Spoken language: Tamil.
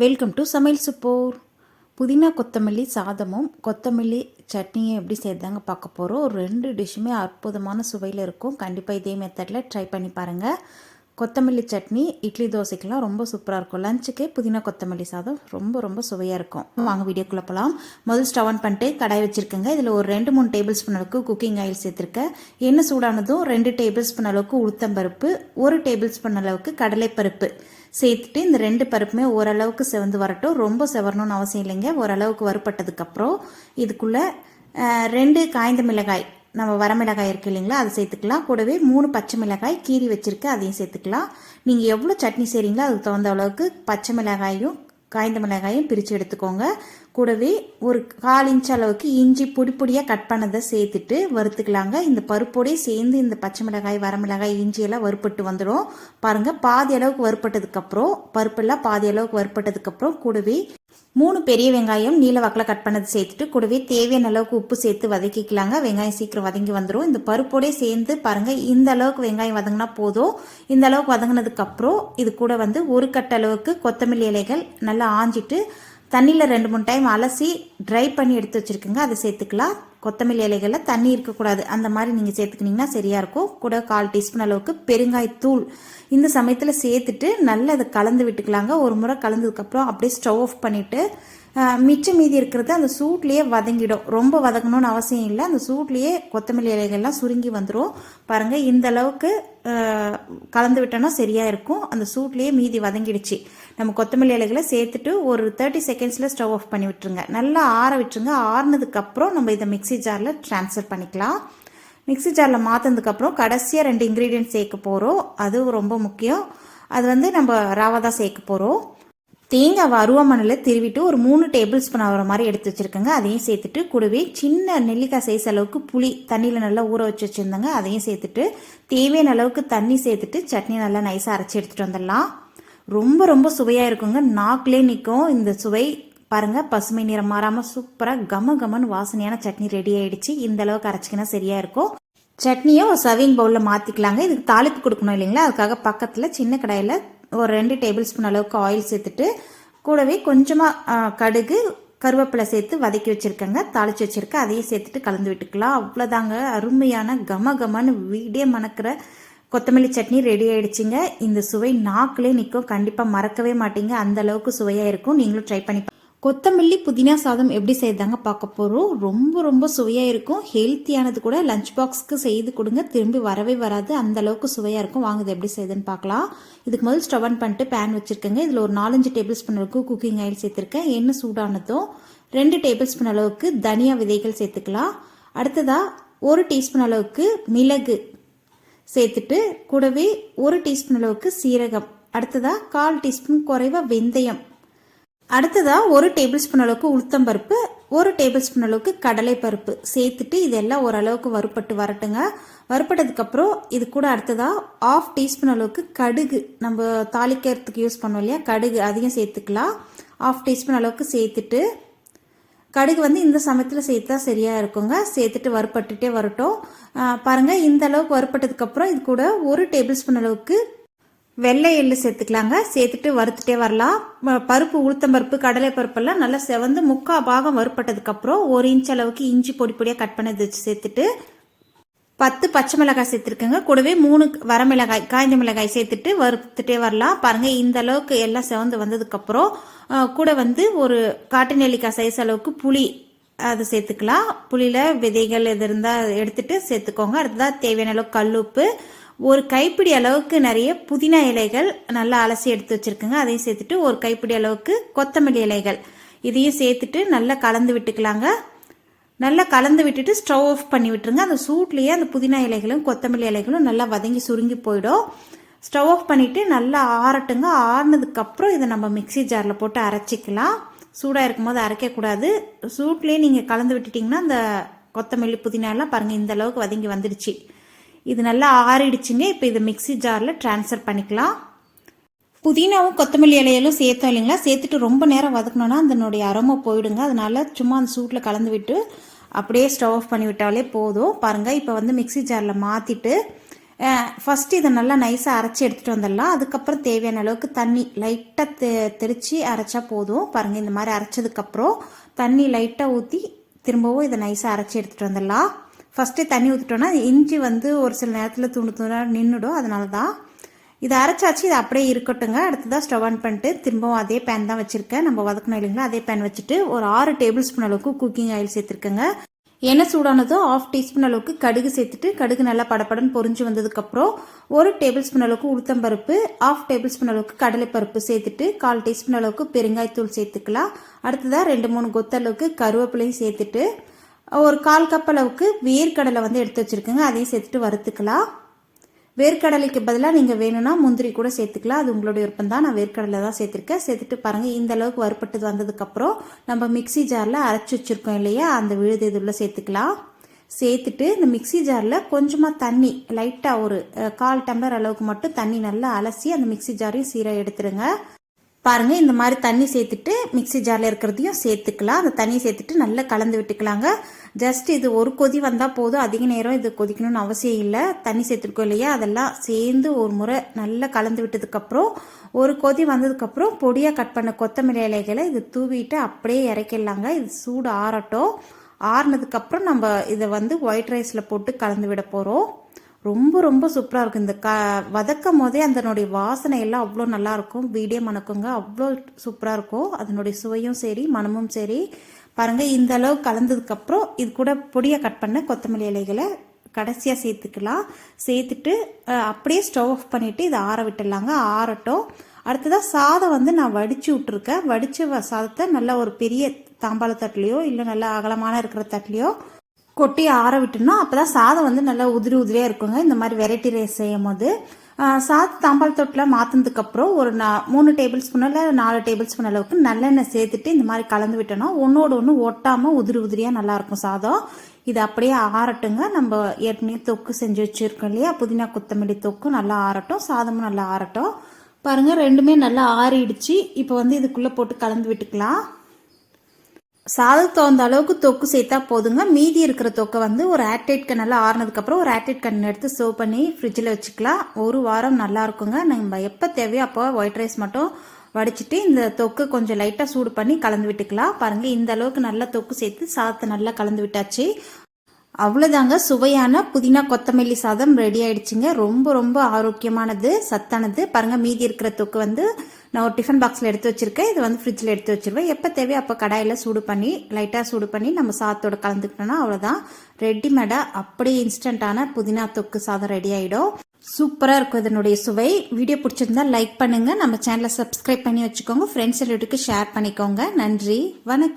வெல்கம் டு சமையல் சுப்போர் புதினா கொத்தமல்லி சாதமும் கொத்தமல்லி சட்னியும் எப்படி செய்தாங்க பார்க்க போகிறோம் ஒரு ரெண்டு டிஷ்ஷுமே அற்புதமான சுவையில் இருக்கும். கண்டிப்பாக இதே மெத்தடில் ட்ரை பண்ணி பாருங்கள் கொத்தமல்லி சட்னி இட்லி தோசைக்கெலாம் ரொம்ப சூப்பராக இருக்கும். லஞ்சுக்கே புதினா கொத்தமல்லி சாதம் ரொம்ப ரொம்ப சுவையாக இருக்கும். வாங்க வீடியோக்குள்ளே போகலாம் முதல் ஸ்டவ் ஆன் பண்ணிட்டு கடாய் வச்சுருக்கேங்க. இதில் ஒரு ரெண்டு மூணு டேபிள் ஸ்பூன் அளவுக்கு குக்கிங் ஆயில் சேர்த்துருக்கேன். எண்ணெய் சூடானதும் ரெண்டு டேபிள் ஸ்பூன் அளவுக்கு உளுத்தம்பருப்பு ஒரு டேபிள் ஸ்பூன் அளவுக்கு கடலைப்பருப்பு. சேர்த்துட்டு இந்த ரெண்டு பருப்புமே ஓரளவுக்கு செவந்து வரட்டும். ரொம்ப செவரணும்னு அவசியம் இல்லைங்க. ஓரளவுக்கு வறுப்பட்டதுக்கப்புறம் இதுக்குள்ளே ரெண்டு காய்ந்த மிளகாய். நம்ம வரமிளகாய் இருக்கு இல்லைங்களா அதை சேர்த்துக்கலாம். கூடவே மூணு பச்சை மிளகாய் கீரி வச்சுருக்க அதையும் சேர்த்துக்கலாம். நீங்கள் எவ்வளோ சட்னி செய்கிறீங்களோ அதுக்கு தகுந்த அளவுக்கு பச்சை மிளகாயும் காய்ந்த மிளகாயும் பிரித்து எடுத்துக்கோங்க. கூடவே ஒரு கால் இன்ச் அளவுக்கு இஞ்சி பொடி பொடியாக கட் பண்ணதை சேர்த்துட்டு வறுத்துக்கலாங்க. இந்த பருப்போடய சேர்ந்து இந்த பச்சை மிளகாய் வரமிளகாய் இஞ்சி எல்லாம் வறுப்பட்டு வந்துடும் பாருங்கள் பாதி அளவுக்கு வறுப்பட்டதுக்கப்புறம் பருப்பெல்லாம் பாதி அளவுக்கு வறுப்பட்டதுக்கப்புறம் கூடவே மூணு பெரிய வெங்காயம் நீல வாக்கில் கட் பண்ணது சேர்த்துட்டு கூடவே தேவையான அளவுக்கு உப்பு சேர்த்து வதக்கிக்கலாங்க. வெங்காயம் சீக்கிரம் வதங்கி வந்துடும் இந்த பருப்போடே சேர்ந்து பாருங்கள் இந்த அளவுக்கு வெங்காயம் வதங்கினா போதும். இந்த அளவுக்கு வதங்கினதுக்கப்புறம் இது கூட வந்து ஒரு கட்ட அளவுக்கு கொத்தமல்லி இலைகள் நல்லா ஆஞ்சிட்டு தண்ணியில் ரெண்டு மூணு டைம் அலசி ட்ரை பண்ணி எடுத்து வச்சுருக்குங்க. அதை சேர்த்துக்கலாம். கொத்தமல்லி இலைகளில் தண்ணி இருக்கக்கூடாது. அந்த மாதிரி நீங்கள் சேர்த்துக்கினீங்கன்னா சரியாக இருக்கும். கூட கால் டீஸ்பூன் அளவுக்கு பெருங்காயத்தூள் இந்த சமயத்தில் சேர்த்துட்டு நல்லா அதை கலந்து விட்டுக்கலாங்க. ஒரு முறை கலந்ததுக்கப்புறம் அப்படியே ஸ்டவ் ஆஃப் பண்ணிவிட்டு மிச்சம் மீதி இருக்கிறது அந்த சூட்லேயே வதங்கிடும். ரொம்ப வதங்கணும்னு அவசியம் இல்லை. அந்த சூட்லேயே கொத்தமல்லி இலைகள்லாம் சுருங்கி வந்துடும் பாருங்கள் இந்த அளவுக்கு கலந்து விட்டோன்னா சரியாக இருக்கும். அந்த சூட்லேயே மீதி வதங்கிடுச்சு. நம்ம கொத்தமல்லி இலைகளை சேர்த்துட்டு ஒரு தேர்ட்டி செகண்ட்ஸில் ஸ்டவ் ஆஃப் பண்ணி விட்டுருங்க. நல்லா ஆற விட்டுருங்க. ஆறுனதுக்கப்புறம் நம்ம இதை மிக்சி ஜாரில் ட்ரான்ஸ்ஃபர் பண்ணிக்கலாம். மிக்சி ஜாரில் மாற்றினதுக்கப்புறம் கடைசியாக ரெண்டு இன்க்ரீடியன்ட் சேர்க்க போகிறோம் அது ரொம்ப முக்கியம். அது வந்து நம்ம ரவை தான் சேர்க்க போகிறோம் தேங்காய் அருவாமனையில் திருவிட்டு ஒரு மூணு டேபிள் ஸ்பூன் ஆகிற மாதிரி எடுத்து வச்சுருக்கேங்க. அதையும் சேர்த்துட்டு கூடவே சின்ன நெல்லிக்காய் சைஸ் அளவுக்கு புளி தண்ணியில் நல்லா ஊற வச்சு வச்சுருந்தாங்க. அதையும் சேர்த்துட்டு தேவையான அளவுக்கு தண்ணி சேர்த்துட்டு சட்னி நல்லா நைஸாக அரைச்சி எடுத்துகிட்டு வந்துடலாம். ரொம்ப ரொம்ப சுவையாக இருக்குங்க. நாக்கிலே நிற்கும் இந்த சுவை பாருங்கள் பசுமை நிறம் மாறாமல் சூப்பராக கம கமன்னு வாசனையான சட்னி ரெடி ஆயிடுச்சு. இந்த அளவுக்கு அரைச்சிக்கினா சரியாக இருக்கும். சட்னியை ஒரு சர்விங் பவுலில் மாற்றிக்கலாங்க இதுக்கு தாளிப்பு கொடுக்கணும் இல்லைங்களா? அதுக்காக பக்கத்தில் சின்ன கடாயில் ஒரு ரெண்டு டேபிள் ஸ்பூன் அளவுக்கு ஆயில் சேர்த்துட்டு கூடவே கொஞ்சமாக கடுகு கருவேப்பிலை சேர்த்து வதக்கி வச்சுருக்கேங்க. தாளித்து வச்சுருக்கேன் அதையும் சேர்த்துட்டு கலந்து விட்டுக்கலாம். அவ்வளோதாங்க அருமையான கம கமன்னு வீடே மணக்கிற கொத்தமல்லி சட்னி ரெடி ஆயிடுச்சுங்க. இந்த சுவை நாக்கிலே நிற்கும் கண்டிப்பாக மறக்கவே மாட்டீங்க. அந்த அளவுக்கு சுவையாக இருக்கும். நீங்களும் ட்ரை பண்ணி கொத்தமல்லி புதினா சாதம் எப்படி செய்தாங்க பார்க்க போகிறோம் ரொம்ப ரொம்ப சுவையாக இருக்கும். ஹெல்த்தியானது கூட லஞ்ச் பாக்ஸ்க்கு செய்து கொடுங்க. திரும்பி வரவே வராது. அந்த அளவுக்கு சுவையாக இருக்கும். வாங்குது எப்படி செய்யுதுன்னு பார்க்கலாம். இதுக்கு முதல் ஸ்டவ் ஆன் பண்ணிட்டு பேன் வச்சுருக்கேங்க. இதில் ஒரு நாலஞ்சு டேபிள் ஸ்பூன் அளவுக்கு குக்கிங் ஆயில் சேர்த்துருக்கேன். எண்ணெய் சூடானதும் ரெண்டு டேபிள் ஸ்பூன் அளவுக்கு தனியா விதைகள் சேர்த்துக்கலாம். அடுத்ததாக ஒரு டீஸ்பூன் அளவுக்கு மிளகு சேர்த்துட்டு கூடவே ஒரு டீஸ்பூன் அளவுக்கு சீரகம். அடுத்ததாக கால் டீஸ்பூன் குறைவாக வெந்தயம் அடுத்ததாக ஒரு டேபிள் ஸ்பூன் அளவுக்கு உளுத்தம் பருப்பு ஒரு டேபிள் ஸ்பூன் அளவுக்கு கடலைப்பருப்பு சேர்த்துட்டு இதெல்லாம் ஓரளவுக்கு வறுப்பட்டு வரட்டுங்க. வறுப்பட்டதுக்கப்புறம் இது கூட அடுத்ததாக ஆஃப் டீஸ்பூன் அளவுக்கு கடுகு நம்ம தாளிக்கிறதுக்கு யூஸ் பண்ணோம் இல்லையா? கடுகு அதையும் சேர்த்துக்கலாம். ஆஃப் டீஸ்பூன் அளவுக்கு சேர்த்துட்டு கடுகு வந்து இந்த சமயத்தில் சேர்த்தா சரியாக இருக்குங்க. சேர்த்துட்டு வறுப்பட்டுட்டே வரட்டும். பாருங்கள் இந்த அளவுக்கு வறுப்பட்டதுக்கப்புறம் இது கூட ஒரு டேபிள் ஸ்பூன் அளவுக்கு வெள்ளை எள்ளு சேர்த்துக்கலாங்க. சேர்த்துட்டு வறுத்துட்டே வரலாம். பருப்பு உளுத்தம் பருப்பு கடலை பருப்பெல்லாம் நல்லா செவந்து முக்கால் பாகம் வறுப்பட்டதுக்கப்புறம் ஒரு இன்ச் அளவுக்கு இஞ்சி பொடி பொடியாக கட் பண்ணி வச்சு சேர்த்துட்டு பத்து பச்சை மிளகாய் சேர்த்துருக்கேங்க. கூடவே மூணு வரமிளகாய் காய்ந்த மிளகாய் சேர்த்துட்டு வறுத்துட்டே வரலாம். பாருங்கள் இந்த அளவுக்கு எல்லாம் செவந்து வந்ததுக்கப்புறம் கூட வந்து ஒரு காட்டு நெல்லிக்காய் சைஸ் அளவுக்கு புளி அதை சேர்த்துக்கலாம். புளியில் விதைகள் எது இருந்தால் எடுத்துகிட்டு சேர்த்துக்கோங்க. அடுத்ததாக தேவையான அளவுக்கு கல் உப்பு ஒரு கைப்பிடி அளவுக்கு நிறைய புதினா இலைகள் நல்லா அலசி எடுத்து வச்சுருக்குங்க. அதையும் சேர்த்துட்டு ஒரு கைப்பிடி அளவுக்கு கொத்தமல்லி இலைகள். இதையும் சேர்த்துட்டு நல்லா கலந்து விட்டுக்கலாங்க. நல்லா கலந்து விட்டுட்டு ஸ்டவ் ஆஃப் பண்ணி விட்டுருங்க. அந்த சூட்லேயே அந்த புதினா இலைகளும் கொத்தமல்லி இலைகளும் நல்லா வதங்கி சுருங்கி போயிடும். ஸ்டவ் ஆஃப் பண்ணிவிட்டு நல்லா ஆறட்டுங்க. ஆறுனதுக்கப்புறம் இதை நம்ம மிக்சி ஜாரில் போட்டு அரைச்சிக்கலாம். சூடாக இருக்கும்போது அரைக்கக்கூடாது. சூட்லேயே நீங்கள் கலந்து விட்டுட்டிங்கன்னா அந்த கொத்தமல்லி புதினாலாம் பாருங்கள் இந்த அளவுக்கு வதங்கி வந்துடுச்சு. இது நல்லா ஆறிடுச்சுங்க. இப்போ இதை மிக்சி ஜாரில் ட்ரான்ஸ்ஃபர் பண்ணிக்கலாம். புதினாவும் கொத்தமல்லி இலையிலும் சேர்த்தோம் இல்லைங்களா? சேர்த்துட்டு ரொம்ப நேரம் வதக்கணும்னா அதனுடைய அரோமா போயிடுங்க. அதனால சும்மா அந்த சூட்டில் கலந்து விட்டு அப்படியே ஸ்டவ் ஆஃப் பண்ணி விட்டாலே போதும். பாருங்கள் இப்போ வந்து மிக்சி ஜாரில் மாற்றிட்டு ஃபஸ்ட்டு இதை நல்லா நைஸாக அரைச்சி எடுத்துகிட்டு வந்துடலாம். அதுக்கப்புறம் தேவையான அளவுக்கு தண்ணி லைட்டாக தெ தெளித்து அரைச்சா போதும். பாருங்கள் இந்த மாதிரி அரைச்சதுக்கப்புறம் தண்ணி லைட்டாக ஊற்றி திரும்பவும் இதை நைஸாக அரைச்சி எடுத்துகிட்டு வந்துடலாம். ஃபஸ்ட்டு தண்ணி ஊற்றிட்டோன்னா இஞ்சி வந்து ஒரு சில நேரத்தில் துணு துணா நின்றுடும் அதனால தான் இதை அரைச்சாச்சு. இது அப்படியே இருக்கட்டுங்க. அடுத்ததாக ஸ்டவ் ஆன் பண்ணிட்டு திரும்பவும் அதே பேன் தான் வச்சுருக்கேன். நம்ம வதக்கணும் இல்லைங்களா? அதே பேன் வச்சுட்டு ஒரு ஆறு டேபிள் ஸ்பூன் அளவுக்கு குக்கிங் ஆயில் சேர்த்துருக்கேங்க. எண்ணெய் சூடானதும் ஆஃப் டீஸ்பூன் அளவுக்கு கடுகு சேர்த்துட்டு கடுகு நல்லா படப்படன்னு பொரிஞ்சு வந்ததுக்கப்புறம் ஒரு டேபிள் ஸ்பூன் அளவுக்கு உளுத்தம்பருப்பு ஆஃப் டேபிள் ஸ்பூன் அளவுக்கு கடலைப்பருப்பு சேர்த்துட்டு கால் டீஸ்பூன் அளவுக்கு பெருங்காயத்தூள் சேர்த்துக்கலாம். அடுத்ததாக ரெண்டு மூணு கொத்த அளவுக்கு கருவேப்பிலையும் சேர்த்துட்டு ஒரு கால் கப் அளவுக்கு வேர்க்கடலை வந்து எடுத்து வச்சுருக்கேங்க. அதையும் சேர்த்துட்டு வறுத்துக்கலாம். வேர்க்கடலைக்கு பதிலாக நீங்கள் வேணும்னா முந்திரி கூட சேர்த்துக்கலாம். அது உங்களுடைய விருப்பம் தான். நான் வேர்க்கடலை தான் சேர்த்துருக்கேன். சேர்த்துட்டு பாருங்கள் இந்த அளவுக்கு வறுப்பட்டு வந்ததுக்கப்புறம் நம்ம மிக்சி ஜாரில் அரைச்சி வச்சுருக்கோம் இல்லையா? அந்த விழுது இதுள்ள சேர்த்துக்கலாம். சேர்த்துட்டு இந்த மிக்சி ஜாரில் கொஞ்சமாக தண்ணி லைட்டாக ஒரு கால் டம்ளர் அளவுக்கு மட்டும் தண்ணி நல்லா அலசி அந்த மிக்சி ஜாரையும் சீராக எடுத்துருங்க. பாருங்க இந்த மாதிரி தண்ணி சேர்த்துட்டு மிக்ஸி ஜாரில் இருக்கிறதையும் சேர்த்துக்கலாம். அந்த தண்ணி சேர்த்துட்டு நல்லா கலந்து விட்டுக்கலாங்க. ஜஸ்ட் இது ஒரு கொதி வந்தால் போதும். அதிக நேரம் இது கொதிக்கணும்னு அவசியம் இல்லை. தண்ணி சேர்த்துருக்கோம் இல்லையா? அதெல்லாம் சேர்ந்து ஒரு முறை நல்லா கலந்து விட்டதுக்கப்புறம் ஒரு கொதி வந்ததுக்கப்புறம் பொடியாக கட் பண்ண கொத்தமல்லி இலைகளை இது தூவிட்டு அப்படியே இறக்கிடலாங்க. இது சூடு ஆறட்டும். ஆறுனதுக்கப்புறம் நம்ம இதை வந்து ஒயிட் ரைஸில் போட்டு கலந்து விட போகிறோம் ரொம்ப ரொம்ப சூப்பராக இருக்கும் இந்த க வதக்கும் போதே அதனுடைய வாசனை எல்லாம் அவ்வளோ நல்லாயிருக்கும் வீடியோ மணக்குங்க அவ்வளோ சூப்பராக இருக்கும். அதனுடைய சுவையும் சரி மனமும் சரி. பாருங்கள் இந்த அளவு கலந்ததுக்கப்புறம் இது கூட பொடியை கட் பண்ண கொத்தமல்லி இலைகளை கடைசியாக சேர்த்துக்கலாம். சேர்த்துட்டு அப்படியே ஸ்டவ் ஆஃப் பண்ணிவிட்டு இதை ஆற விட்டுடலாங்க. ஆறட்டும். அடுத்ததாக சாதம் வந்து நான் வடித்து விட்ருக்கேன் வடித்த சாதத்தை நல்லா ஒரு பெரிய தாம்பாள தட்டுலையோ இல்லை நல்லா அகலமான இருக்கிற தட்டுலையோ கொட்டி ஆற விட்டுணும் அப்போ தான் சாதம் வந்து நல்லா உதிரி உதிரியாக இருக்குங்க. இந்த மாதிரி வெரைட்டி ரைஸ் செய்யும் போது. சாதம் தாம்பால் தொட்டில் மாற்றினதுக்கப்புறம் ஒரு நா மூணு டேபிள் ஸ்பூன் இல்லை நாலு டேபிள் ஸ்பூன் அளவுக்கு நல்லெண்ணெய் சேர்த்துட்டு இந்த மாதிரி கலந்து விட்டோம்னா ஒன்றோடு ஒன்று ஒட்டாமல் உதிரி உதிரியாக நல்லாயிருக்கும் சாதம். இது அப்படியே ஆறட்டுங்க. நம்ம ஏற்கனவே தொக்கு செஞ்சு வச்சுருக்கோம் இல்லையா? புதினா கொத்தமல்லி தொக்கு நல்லா ஆறட்டும். சாதமும் நல்லா ஆறட்டும். பாருங்கள் ரெண்டுமே நல்லா ஆறிடுச்சு. இப்போ வந்து இதுக்குள்ளே போட்டு கலந்து விட்டுக்கலாம். சாதம் தகுந்த அளவுக்கு தொக்கு சேர்த்தா போதுங்க. மீதி இருக்கிற தொக்கை வந்து ஒரு ஏர்டைட் கண்ணில் ஆறுனதுக்கப்புறம் ஒரு ஏர்டைட் கண் எடுத்து சர்வ் பண்ணி ஃப்ரிட்ஜில் வச்சுக்கலாம். ஒரு வாரம் நல்லா இருக்குங்க. நம்ம எப்போ தேவையோ அப்போ ஒயிட் ரைஸ் மட்டும் வடிச்சிட்டு இந்த தொக்கு கொஞ்சம் லைட்டாக சூடு பண்ணி கலந்து விட்டுக்கலாம். பாருங்கள் இந்த அளவுக்கு நல்லா தொக்கு சேர்த்து சாதத்தை நல்லா கலந்து விட்டாச்சு. அவ்வளோதாங்க சுவையான புதினா கொத்தமல்லி சாதம் ரெடி ஆயிடுச்சுங்க. ரொம்ப ரொம்ப ஆரோக்கியமானது சத்தானது. பாருங்கள் மீதி இருக்கிற தொக்கு வந்து நான் ஒரு டிஃபன் பாக்ஸில் எடுத்து வச்சிருக்கேன். இது வந்து ஃப்ரிட்ஜில் எடுத்து வச்சிருவேன். எப்போ தேவையோ அப்போ கடாயில் சூடு பண்ணி லைட்டாக சூடு பண்ணி நம்ம சாதத்தோடு கலந்துக்கிட்டோம்னா அவ்வளோதான் ரெடிமேடாக அப்படியே இன்ஸ்டண்ட்டான புதினா தொக்கு சாதம் ரெடி ஆகிடும் சூப்பராக இருக்கும் இதனுடைய சுவை. வீடியோ பிடிச்சிருந்தா லைக் பண்ணுங்கள் நம்ம சேனலை சப்ஸ்கிரைப் பண்ணி வச்சுக்கோங்க. ஃப்ரெண்ட்ஸ் ரிலேட்டிவ்க்கு ஷேர் பண்ணிக்கோங்க. நன்றி. வணக்கம்.